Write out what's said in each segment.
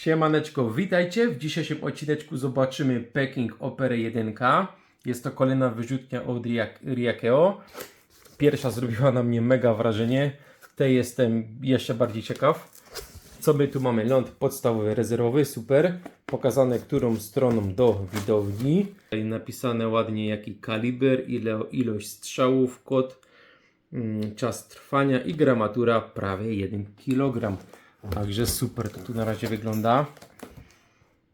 Siemaneczko, witajcie. W dzisiejszym odcineczku zobaczymy Peking Opera 1K. Jest to kolejna wyrzutnia od Riak- Riakeo. Pierwsza zrobiła na mnie mega wrażenie. Tej jestem jeszcze bardziej ciekaw. Co my tu mamy? Ląd podstawowy, rezerwowy, super. Pokazane którą stroną do widowni. I napisane ładnie jaki kaliber, ile, ilość strzałów, kod, mm, czas trwania i gramatura prawie 1 kg. Także super to tu na razie wygląda.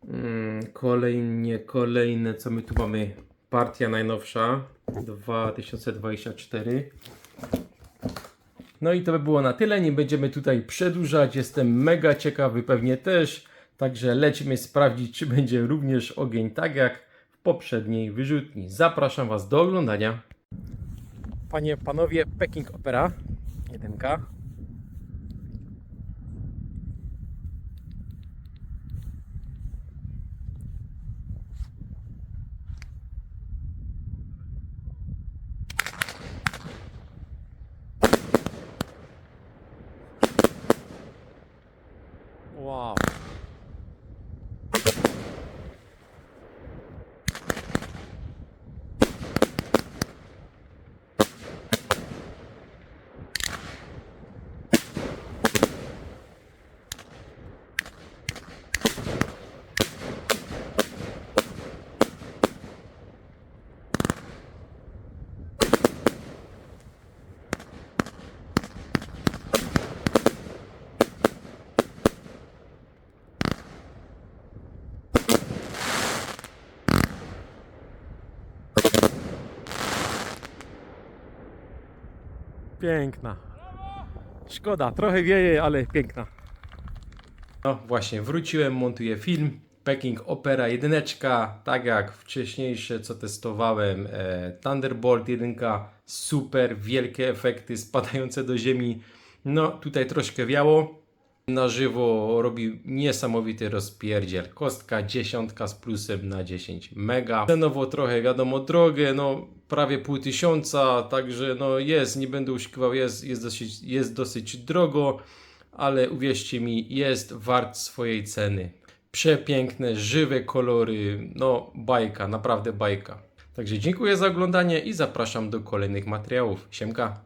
Mm, Kolejnie, kolejne, co my tu mamy? Partia najnowsza 2024. No i to by było na tyle. Nie będziemy tutaj przedłużać. Jestem mega ciekawy, pewnie też. Także lecimy sprawdzić, czy będzie również ogień tak jak w poprzedniej wyrzutni. Zapraszam Was do oglądania. Panie, panowie, Peking Opera 1K. Wow. Piękna. Szkoda, trochę wieje, ale piękna. No właśnie, wróciłem, montuję film. Peking Opera 1, tak jak wcześniejsze, co testowałem, e, Thunderbolt 1, super, wielkie efekty spadające do ziemi. No tutaj troszkę wiało. Na żywo robi niesamowity rozpierdziel. Kostka dziesiątka z plusem na 10 mega. Cenowo trochę wiadomo drogę, no prawie pół tysiąca, także no jest, nie będę uszykiwał, jest, jest, dosyć, jest dosyć drogo, ale uwierzcie mi, jest wart swojej ceny. Przepiękne, żywe kolory, no bajka, naprawdę bajka. Także dziękuję za oglądanie i zapraszam do kolejnych materiałów. Siemka!